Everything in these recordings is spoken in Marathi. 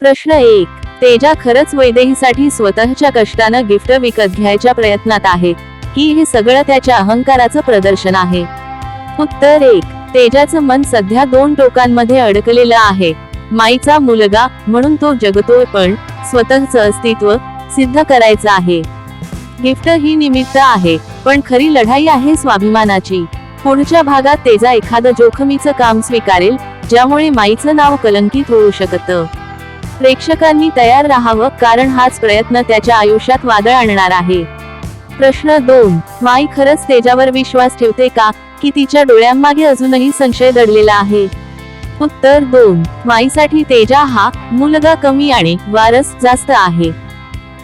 प्रश्न एक तेजा खरंच वैदेहीसाठी स्वतःच्या कष्टानं गिफ्ट विकत घ्यायच्या प्रयत्नात आहे की हे सगळं त्याच्या अहंकाराचं प्रदर्शन आहे? उत्तर एक तेजाचं मन सध्या दोन टोकांमध्ये अडकलेलं आहे. माईचा मुलगा म्हणून तो जगतोय पण स्वतःचं अस्तित्व सिद्ध करायचं आहे. गिफ्ट ही निमित्त आहे पण खरी लढाई आहे स्वाभिमानाची. पुढच्या भागात तेजा एखादं जोखमीचं काम स्वीकारेल ज्यामुळे माईचं नाव कलंकित होऊ शकतं. प्रेक्षकांनी तयार राहावं कारण हाच प्रयत्न त्याच्या आयुष्यात वादळ आणणार आहे. प्रश्न दोन माई खरंच तेजावर विश्वास ठेवते का? की तिच्या डोळ्यांमागे अजूनही संशय दडलेला आहे? उत्तर दोन माईसाठी तेजा हा मुलगा कमी आणि वारस जास्त आहे.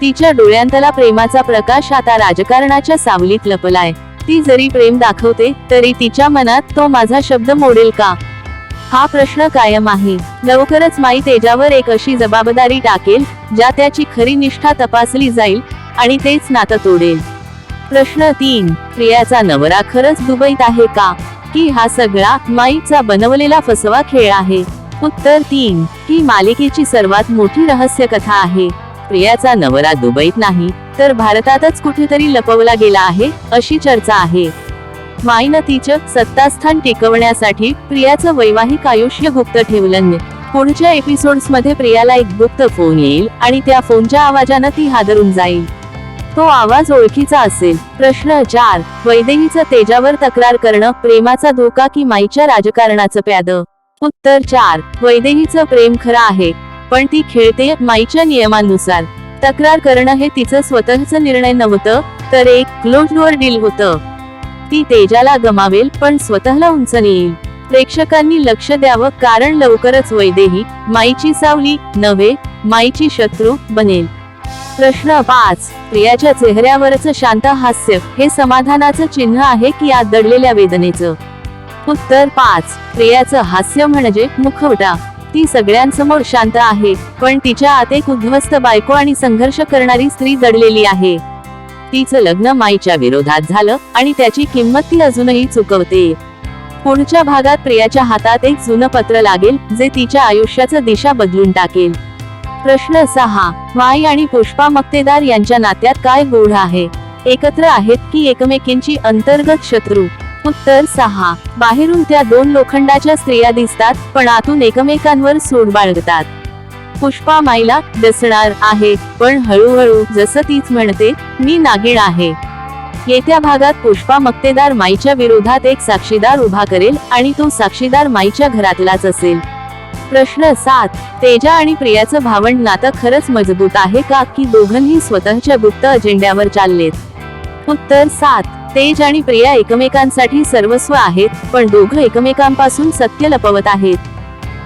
तिच्या डोळ्यांतला प्रेमाचा प्रकाश आता राजकारणाच्या सावलीत लपलाय. ती जरी प्रेम दाखवते तरी तिच्या मनात तो माझा शब्द मोडेल का? हा प्रश्न कायम आहे. लवकरच माई तेजावर एक अशी जबाबदारी टाकेल ज्या त्याची खरी निष्ठा तपासली जाईल आणि तेच नातं तोडेल. प्रश्न तीन प्रियाचा नवरा खरंच दुबईत आहे का? की हा सगळा माईचा बनवलेला फसवा खेळ आहे? उत्तर तीन ही मालिकेची सर्वात मोठी रहस्य कथा आहे. प्रियाचा नवरा दुबईत नाही तर भारतातच कुठेतरी लपवला गेला आहे अशी चर्चा आहे. माईनं तिचं सत्तास्थान टिकवण्यासाठी प्रियाचं वैवाहिक आयुष्य गुप्त ठेवलं पुढच्या एपिसोड्समध्ये प्रियाला एक गुप्त फोन येईल आणि त्या फोनच्या आवाजानं ती हादरून जाईल. तो आवाज ओळखीचा असेल. प्रश्न चार वैदेहीचं तेजावर तक्रार करणं प्रेमाचा धोका की माईच्या राजकारणाचं प्याद? उत्तर चार वैदेहीचं प्रेम खरं आहे पण ती खेळते माईच्या नियमानुसार. तक्रार करणं हे तिचं स्वतःच निर्णय नव्हतं तर एक क्लोज डोअर डील होतं. ती तेजाला गमावेल पण स्वतःला उंच नेईल प्रेक्षकांनी लक्ष द्यावं कारण लवकरच वैदेही माईची सावली नव्हे माईची शत्रू बनेल. प्रश्न पाच प्रियाच्या चेहऱ्यावरचं शांत हास्य हे समाधानाचं चिन्ह आहे की आत दडलेल्या वेदनेचं? उत्तर पाच प्रियाचं हास्य म्हणजे मुखवटा. ती सगळ्यांसमोर शांत आहे पण तिच्या आत एक उद्ध्वस्त बायको आणि संघर्ष करणारी स्त्री दडलेली आहे. तिचं लग्न माईच्या विरोधात झालं आणि त्याची किंमत ती अजूनही चुकवते. पुढच्या भागात प्रियाच्या हातात एक जुनं पत्र लागेल जे तिच्या आयुष्याचं दिशा बदलून टाकेल. प्रश्न सहा माई आणि पुष्पा मक्तेदार यांच्या नात्यात काय गोड आहे? एकत्र आहेत की एकमेकींची अंतर्गत शत्रू? उत्तर सहा बाहेरून त्या दोन लोखंडाच्या स्त्रिया दिसतात पण आतून एकमेकांवर सूड बाळगतात. पुष्पा माईला डसणार आहे. पण हळूहळू जसं तीच म्हणते मी नागिण आहे. येत्या भागात पुष्पा मक्तेदार माईच्या विरोधात एक साक्षीदार उभा करेल आणि तो साक्षीदार माईच्या घरातलाच असेल. प्रश्न सात तेजा आणि प्रियाचं भावंड नातं खरंच मजबूत आहे का की दोघंही स्वतःच्या गुप्त अजेंड्यावर चाललेत? उत्तर सात तेज आणि प्रिया एकमेकांसाठी सर्वस्व आहेत पण दोघं एकमेकांपासून सत्य लपवत आहेत.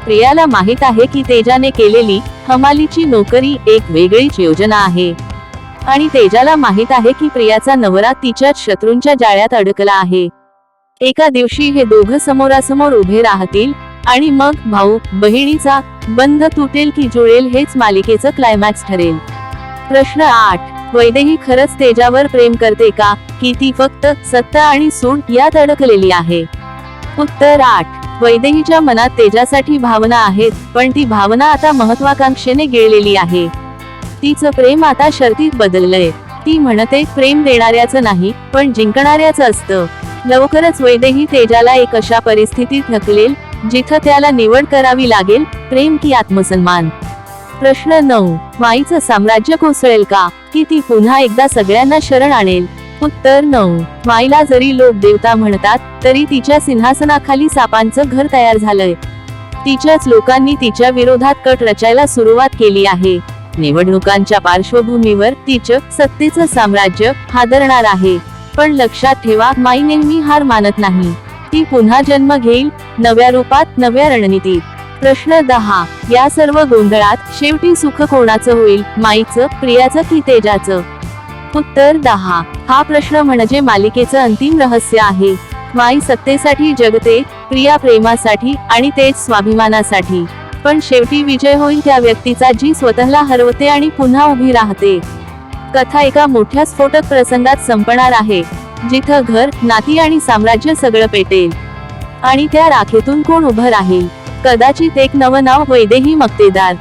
प्रियाला माहीत आहे की तेजाने केलेली हमालीची नोकरी एक वेगळीच योजना आहे. आणि तेजाला माहीत आहे की प्रियाचा नवरा तिच्याच शत्रूंच्या जाळ्यात अडकला आहे. एका दिवशी हे दोघं समोरासमोर उभे राहतील आणि मग भाऊ बहिणीचा बंध तुटेल की जुळेल हेच मालिकेचं क्लायमॅक्स ठरेल. प्रश्न आठ वैदेही खरंच तेजावर प्रेम करते का? की ती फक्त सत्ता आणि सूड यात अडकलेली आहे? उत्तर आठ वैदेहीच्या मनात तेजासाठी भावना आहेत पण ती भावना आता महत्वाकांक्षेने गिळलेली आहे. तिचं प्रेम आता शर्तीत बदललंय. ती म्हणते प्रेम देणाऱ्याचं नाही पण जिंकणाऱ्याचं असतं. लवकरच वैदेही तेजाला एक अशा परिस्थितीत ढकलेल जिथं त्याला निवड करावी लागेल प्रेम की आत्मसन्मान. प्रश्न नऊ माईचं साम्राज्य कोसळेल का? की ती पुन्हा एकदा सगळ्यांना शरण आणेल? उत्तर नऊ माईला जरी लोक देवता म्हणतात तरी तिच्या सिंहासनाखाली सापांचं घर तयार झालंय. तिच्याच लोकांनी तिच्या विरोधात कट रचायला सुरुवात केली आहे. निवडणुकांच्या पार्श्वभूमीवर तिचं सत्तेचं साम्राज्य हादरणार आहे. पण लक्षात ठेवा माई नेहमी हार मानत नाही. ती पुन्हा जन्म घेईल नव्या रूपात नव्या रणनीतीत. प्रश्न दहा. या सर्व गोंधळात शेवटी सुख कोणाचं होईल? माईचं प्रियाचं की तेजाचं? उत्तर दहा. हा प्रश्न म्हणजे मालिकेचं अंतिम रहस्य आहे. माई सत्तेसाठी जगते प्रिया प्रेमासाठी आणि तेज स्वाभिमानासाठी. पण शेवटी विजय होईल त्या व्यक्तीचा जी स्वतःला हरवते आणि पुन्हा उभी राहते. कथा एका मोठ्या स्फोटक प्रसंगात संपणार आहे जिथं घर नाती आणि साम्राज्य सगळं पेटेल. आणि त्या राखेतून कोण उभं राहील? कदाचित एक नवं नाव वैदेही मक्तेदार.